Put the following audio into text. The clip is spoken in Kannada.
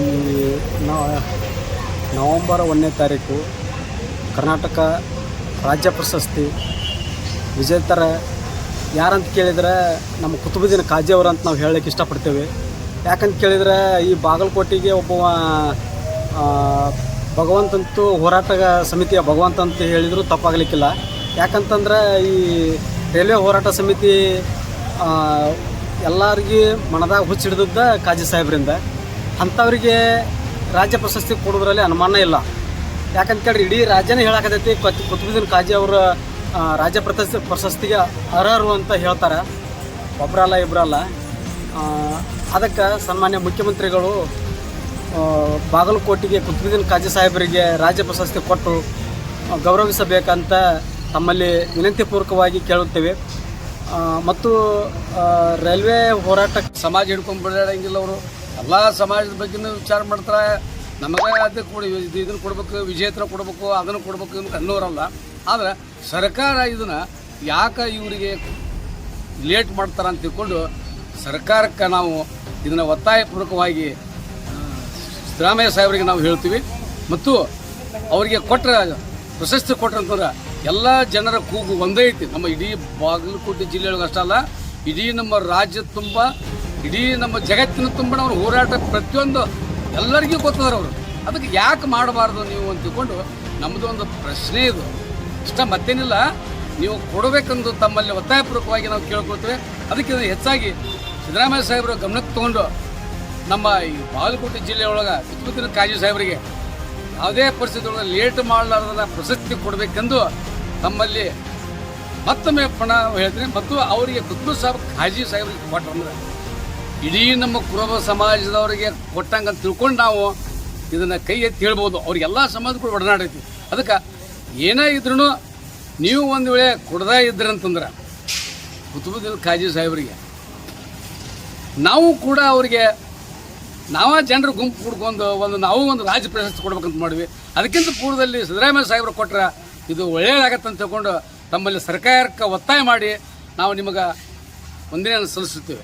ಈ ನವಂಬರ್ ಒಂದನೇ ತಾರೀಕು ಕರ್ನಾಟಕ ರಾಜ್ಯ ಪ್ರಶಸ್ತಿ. ವಿಜೇತರ ಯಾರಂತ ಕೇಳಿದ್ರೆ ನಮ್ಮ ಕುತುಬುದ್ದೀನ ಕಾಜಿ ಅವರು ಅಂತ ನಾವು ಹೇಳಲಿಕ್ಕೆ ಇಷ್ಟಪಡ್ತೇವೆ. ಯಾಕಂತ ಕೇಳಿದ್ರೆ ಈ ಬಾಗಲಕೋಟಿಗೆ ಒಬ್ಬ ಭಗವಂತಂತೂ ಹೋರಾಟ ಸಮಿತಿಯ ಭಗವಂತ ಅಂತ ಹೇಳಿದರೂ ತಪ್ಪಾಗಲಿಕ್ಕಿಲ್ಲ. ಯಾಕಂತಂದ್ರೆ ಈ ರೈಲ್ವೆ ಹೋರಾಟ ಸಮಿತಿ ಎಲ್ಲರಿಗೂ ಎಲ್ಲರಿಗೆ ಮನದಾಗ ಹುಚ್ಚಿಡ್ದದ್ದ ಕಾಜಿ ಸಾಹೇಬ್ರಿಂದ. ಅಂಥವ್ರಿಗೆ ರಾಜ್ಯ ಪ್ರಶಸ್ತಿ ಕೊಡೋದ್ರಲ್ಲಿ ಅನುಮಾನ ಇಲ್ಲ. ಯಾಕಂತ ಕೇಳಿದ್ರೆ ಇಡೀ ರಾಜ್ಯನೇ ಹೇಳಕತ್ತೈತಿ ಕತ್- ಕುತುಬುದ್ದೀನ್ ಕಾಜಿ ಅವರ ರಾಜ್ಯ ಪ್ರಶಸ್ತಿ, ಪ್ರಶಸ್ತಿಗೆ ಅರ್ಹರು ಅಂತ ಹೇಳ್ತಾರೆ. ಒಬ್ಬರಲ್ಲ ಇಬ್ಬರಲ್ಲ ಅದಕ್ಕೆ ಸನ್ಮಾನ್ಯ ಮುಖ್ಯಮಂತ್ರಿಗಳು ಬಾಗಲಕೋಟಿಗೆ ಕುತುಬುದ್ದೀನ್ ಕಾಜಿ ಸಾಹೇಬರಿಗೆ ರಾಜ್ಯ ಪ್ರಶಸ್ತಿ ಕೊಟ್ಟು ಗೌರವಿಸಬೇಕಂತ ತಮ್ಮಲ್ಲಿ ವಿನಂತಿಪೂರ್ವಕವಾಗಿ ಕೇಳುತ್ತೇವೆ. ಮತ್ತು ರೈಲ್ವೆ ಹೋರಾಟ ಸಮಾಜ ಹಿಡ್ಕೊಂಡು ಬಿಡಂಗಿಲ್ಲ ಅವರು. ಎಲ್ಲ ಸಮಾಜದ ಬಗ್ಗೆನೂ ವಿಚಾರ ಮಾಡ್ತಾರೆ. ನಮಗೆ ಅದಕ್ಕೆ ಕೊಡಿ, ಇದು ಇದನ್ನು ಕೊಡ್ಬೇಕು ವಿಜೇತರ ಕೊಡ್ಬೇಕು, ಅದನ್ನು ಕೊಡ್ಬೇಕು ಅಂತ ಅನ್ನೋರಲ್ಲ. ಆದರೆ ಸರ್ಕಾರ ಇದನ್ನು ಯಾಕೆ ಇವರಿಗೆ ಲೇಟ್ ಮಾಡ್ತಾರೆ ಅಂತ ತಿಳ್ಕೊಂಡು ಸರ್ಕಾರಕ್ಕೆ ನಾವು ಇದನ್ನು ಒತ್ತಾಯಪೂರ್ವಕವಾಗಿ ಸಿದ್ದರಾಮಯ್ಯ ಸಾಹೇಬರಿಗೆ ನಾವು ಹೇಳ್ತೀವಿ. ಮತ್ತು ಅವರಿಗೆ ಕೊಟ್ಟರೆ ಪ್ರಶಸ್ತಿ ಅಂತಂದ್ರೆ ಎಲ್ಲ ಜನರ ಕೂಗು ಒಂದೇ ಐತಿ. ನಮ್ಮ ಇಡೀ ಬಾಗಲಕೋಟೆ ಜಿಲ್ಲೆಯೊಳಗೆ ಅಷ್ಟೇ ಅಲ್ಲ ಇಡೀ ನಮ್ಮ ರಾಜ್ಯ ತುಂಬ ಇಡೀ ನಮ್ಮ ಜಗತ್ತಿನ ತುಂಬ ಅವ್ರ ಹೋರಾಟ ಪ್ರತಿಯೊಂದು ಎಲ್ಲರಿಗೂ ಗೊತ್ತದಾರ ಅವರು. ಅದಕ್ಕೆ ಯಾಕೆ ಮಾಡಬಾರ್ದು ನೀವು ಅಂತ ತಿಳ್ಕೊಂಡು ನಮ್ಮದು ಒಂದು ಪ್ರಶ್ನೆ ಇದು. ಇಷ್ಟ ಮತ್ತೇನಿಲ್ಲ, ನೀವು ಕೊಡಬೇಕೆಂದು ತಮ್ಮಲ್ಲಿ ಒತ್ತಾಯಪೂರ್ವಕವಾಗಿ ನಾವು ಕೇಳ್ಕೊಳ್ತೇವೆ. ಅದಕ್ಕೆ ಹೆಚ್ಚಾಗಿ ಸಿದ್ದರಾಮಯ್ಯ ಸಾಹೇಬರು ಗಮನಕ್ಕೆ ತಗೊಂಡು ನಮ್ಮ ಈ ಬಾಗಲಕೋಟೆ ಜಿಲ್ಲೆಯೊಳಗೆ ಕುತುಬುದ್ದೀನ ಕಾಜಿ ಸಾಹೇಬರಿಗೆ ಯಾವುದೇ ಪರಿಸ್ಥಿತಿ ಒಳಗೆ ಲೇಟ್ ಮಾಡಲಾರ್ದ ಪ್ರಶಸ್ತಿ ಕೊಡಬೇಕೆಂದು ತಮ್ಮಲ್ಲಿ ಮತ್ತೊಮ್ಮೆ ಪಣ ಹೇಳ್ತೀನಿ. ಮತ್ತು ಅವರಿಗೆ ಕುದ್ದು ಸಾಹೇಬ್ ಕಾಜಿ ಸಾಹೇಬರಿಗೆ ಕೊಟ್ಟಂದ್ರೆ ಇಡೀ ನಮ್ಮ ಕುರುಬ ಸಮಾಜದವರಿಗೆ ಕೊಟ್ಟಂಗೆ ತಿಳ್ಕೊಂಡು ನಾವು ಇದನ್ನು ಕೈ ಎತ್ತಿ ಹೇಳ್ಬೋದು. ಅವ್ರಿಗೆಲ್ಲ ಸಮಾಜಗಳು ಒಡನಾಡೈತಿ. ಅದಕ್ಕೆ ಏನೇ ಇದ್ರೂ ನೀವು ಒಂದು ವೇಳೆ ಕೊಡದೇ ಇದ್ರಂತಂದ್ರೆ ಕುತುಬುದ್ದೀನ್ ಖಾಜಿ ಸಾಹೇಬರಿಗೆ ನಾವು ಕೂಡ ಅವರಿಗೆ ನಾವ ಜನರು ಗುಂಪು ಕುಡ್ಕೊಂಡು ಒಂದು ನಾವು ಒಂದು ರಾಜ್ಯ ಪ್ರಶಸ್ತಿ ಕೊಡ್ಬೇಕಂತ ಮಾಡಿವಿ ಅದಕ್ಕಿಂತ ಪೂರ್ವದಲ್ಲಿ ಸಿದ್ದರಾಮಯ್ಯ ಸಾಹೇಬರು ಕೊಟ್ಟರೆ ಇದು ಒಳ್ಳೆಯದಾಗತ್ತೆ ಅಂತ ತಿಳ್ಕೊಂಡು ತಮ್ಮಲ್ಲಿ ಸರ್ಕಾರಕ್ಕೆ ಒತ್ತಾಯ ಮಾಡಿ ನಾವು ನಿಮಗೆ ಒಂದಿನ ಸಲ್ಲಿಸುತ್ತೇವೆ.